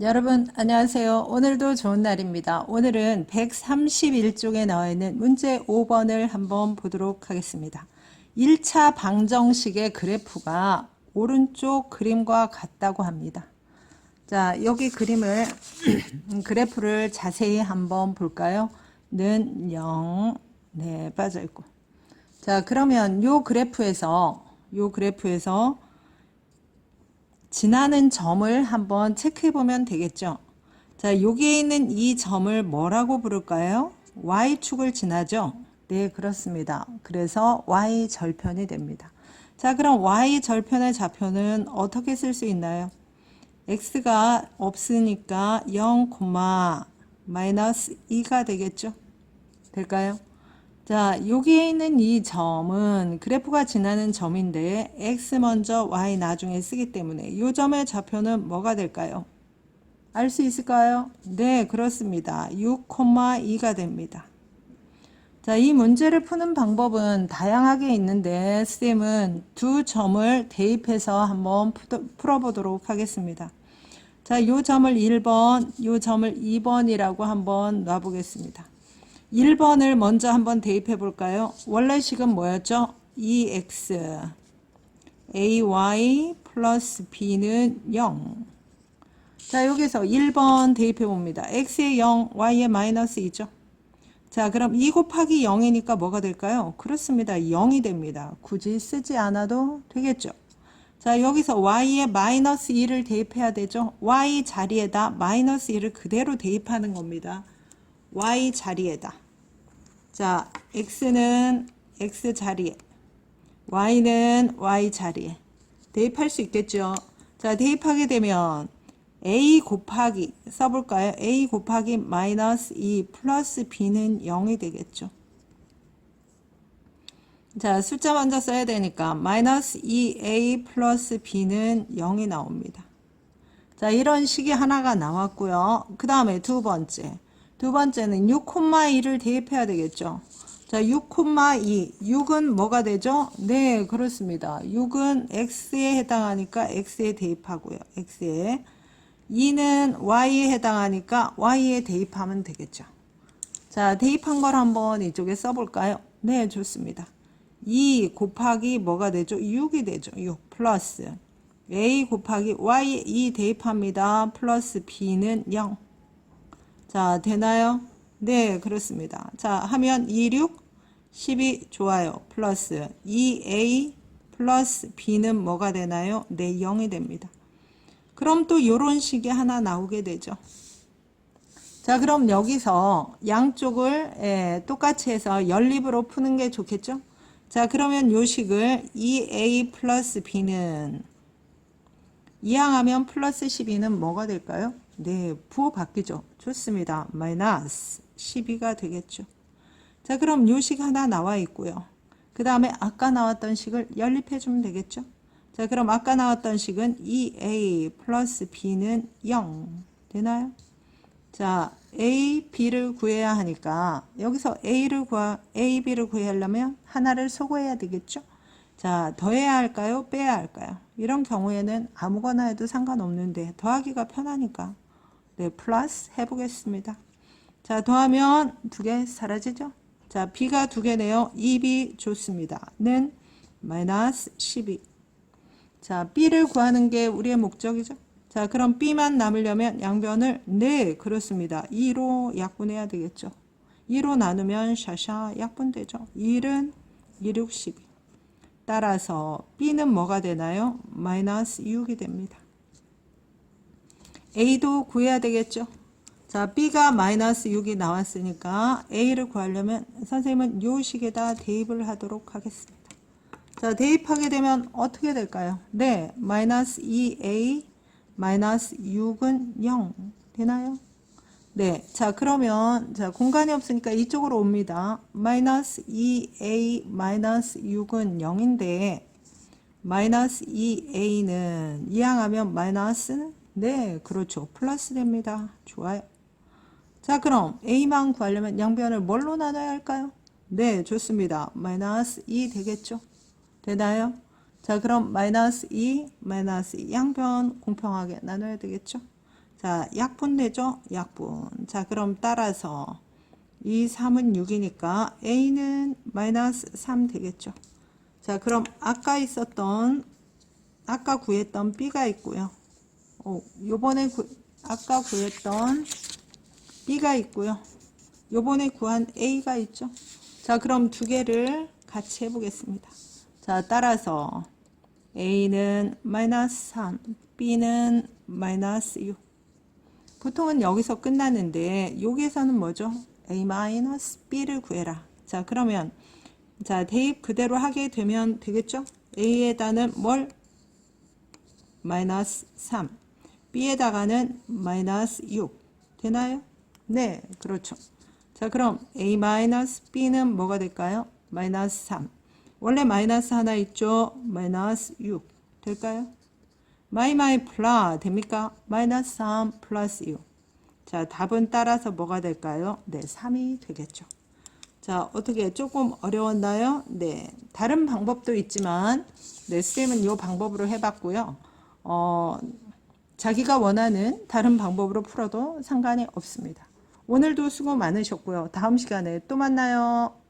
여러분 안녕하세요. 오늘도 좋은 날입니다. 오늘은 131쪽에 나와 있는 문제 5번을 한번 보도록 하겠습니다. 1차 방정식의 그래프가 오른쪽 그림과 같다고 합니다. 자, 여기 그림을 그래프를 자세히 한번 볼까요? 는 0, 네, 빠져 있고. 자, 그러면 요 그래프에서 요 그래프에서 지나는 점을 한번 체크해 보면 되겠죠. 자, 여기에 있는 이 점을 뭐라고 부를까요? y축을 지나죠. 네, 그렇습니다. 그래서 y 절편이 됩니다. 자, 그럼 y 절편의 좌표는 어떻게 쓸 수 있나요? x가 없으니까 0, 마이너스 2가 되겠죠. 될까요? 자, 여기에 있는 이 점은 그래프가 지나는 점인데 x 먼저 y 나중에 쓰기 때문에 이 점의 좌표는 뭐가 될까요? 알 수 있을까요? 네, 그렇습니다. 6,2가 됩니다. 자, 이 문제를 푸는 방법은 다양하게 있는데 쌤은 두 점을 대입해서 한번 풀어보도록 하겠습니다. 자, 이 점을 1번, 이 점을 2번이라고 한번 놔보겠습니다. 1번을 먼저 한번 대입해 볼까요? 원래 식은 뭐였죠? 2x ay 플러스 b는 0. 자, 여기서 1번 대입해 봅니다. x에 0, y에 마이너스 2죠. 자, 그럼 2 곱하기 0이니까 뭐가 될까요? 그렇습니다. 0이 됩니다. 굳이 쓰지 않아도 되겠죠. 자, 여기서 y에 마이너스 2를 대입해야 되죠. y 자리에다 마이너스 2를 그대로 대입하는 겁니다. y 자리에다. 자, x는 x 자리에, y는 y 자리에 대입할 수 있겠죠. 자, 대입하게 되면 a 곱하기 써볼까요? a 곱하기 마이너스 2 플러스 b는 0이 되겠죠. 자, 숫자 먼저 써야 되니까 마이너스 2a 플러스 b는 0이 나옵니다. 자, 이런 식이 하나가 나왔고요. 그 다음에 두 번째. 두 번째는 6,2를 대입해야 되겠죠. 자, 6,2. 6은 뭐가 되죠? 네, 그렇습니다. 6은 x에 해당하니까 x에 대입하고요. x에. 2는 y에 해당하니까 y에 대입하면 되겠죠. 자, 대입한 걸 한번 이쪽에 써볼까요? 네, 좋습니다. 2 곱하기 뭐가 되죠? 6이 되죠. 6 플러스 a 곱하기 y에 2 대입합니다. 플러스 b는 0. 자, 되나요? 네, 그렇습니다. 자, 하면 26, 12 좋아요. 플러스 2a 플러스 b는 뭐가 되나요? 네, 0이 됩니다. 그럼 또 이런 식이 하나 나오게 되죠. 자, 그럼 여기서 양쪽을 예, 똑같이 해서 연립으로 푸는 게 좋겠죠? 자, 그러면 요 식을 2a 플러스 b는 이항하면 플러스 12는 뭐가 될까요? 네, 부호 바뀌죠. 좋습니다. 마이너스 12가 되겠죠. 자, 그럼 요식 하나 나와 있고요. 그 다음에 아까 나왔던 식을 연립해 주면 되겠죠. 자, 그럼 아까 나왔던 식은 2a 플러스 b는 0 되나요? 자, a, b를 구해야 하니까 여기서 a를 구하, a, b를 구하려면 하나를 소거해야 되겠죠. 자, 더해야 할까요? 빼야 할까요? 이런 경우에는 아무거나 해도 상관없는데 더하기가 편하니까 네, 플러스 해보겠습니다. 자, 더하면 두 개 사라지죠? 자, b가 두 개네요. 2b 좋습니다. 는 마이너스 12. 자, b를 구하는 게 우리의 목적이죠. 자, 그럼 b만 남으려면 양변을 네, 그렇습니다. 2로 약분해야 되겠죠. 2로 나누면 샤샤 약분되죠. 1은 2, 6, 12. 따라서 b는 뭐가 되나요? 마이너스 6이 됩니다. A도 구해야 되겠죠. 자, B가 마이너스 6이 나왔으니까 A를 구하려면 선생님은 요 식에다 대입을 하도록 하겠습니다. 자, 대입하게 되면 어떻게 될까요? 네, 마이너스 2A 마이너스 6은 0 되나요? 네, 자 그러면 자 공간이 없으니까 이쪽으로 옵니다. 마이너스 2A 마이너스 6은 0인데 마이너스 2A는 이항하면 마이너스는 네, 그렇죠. 플러스 됩니다. 좋아요. 자, 그럼 A만 구하려면 양변을 뭘로 나눠야 할까요? 네, 좋습니다. 마이너스 2 되겠죠? 되나요? 자, 그럼 마이너스 2, 마이너스 2 양변 공평하게 나눠야 되겠죠? 자, 약분 되죠? 약분. 자, 그럼 따라서 2, 3은 6이니까 A는 마이너스 3 되겠죠. 자, 그럼 아까 있었던, 아까 구했던 B가 있고요. 어, 요번에 구, 아까 구했던 B가 있고요. 요번에 구한 A가 있죠. 자, 그럼 두 개를 같이 해보겠습니다. 자, 따라서 A는 마이너스 3, B는 마이너스 6. 보통은 여기서 끝나는데 여기에서는 뭐죠? A 마이너스 B를 구해라. 자, 그러면 자, 대입 그대로 하게 되면 되겠죠? A에다는 뭘? 마이너스 3. B에다가는 마이너스 6. 되나요? 네, 그렇죠. 자, 그럼 A 마이너스 B는 뭐가 될까요? 마이너스 3. 원래 마이너스 하나 있죠? 마이너스 6. 될까요? 마이 마이 플라 됩니까? 마이너스 3 플러스 6. 자, 답은 따라서 뭐가 될까요? 네, 3이 되겠죠. 자, 어떻게 조금 어려웠나요? 네, 다른 방법도 있지만, 네, 쌤은 이 방법으로 해봤고요. 어, 자기가 원하는 다른 방법으로 풀어도 상관이 없습니다. 오늘도 수고 많으셨고요. 다음 시간에 또 만나요.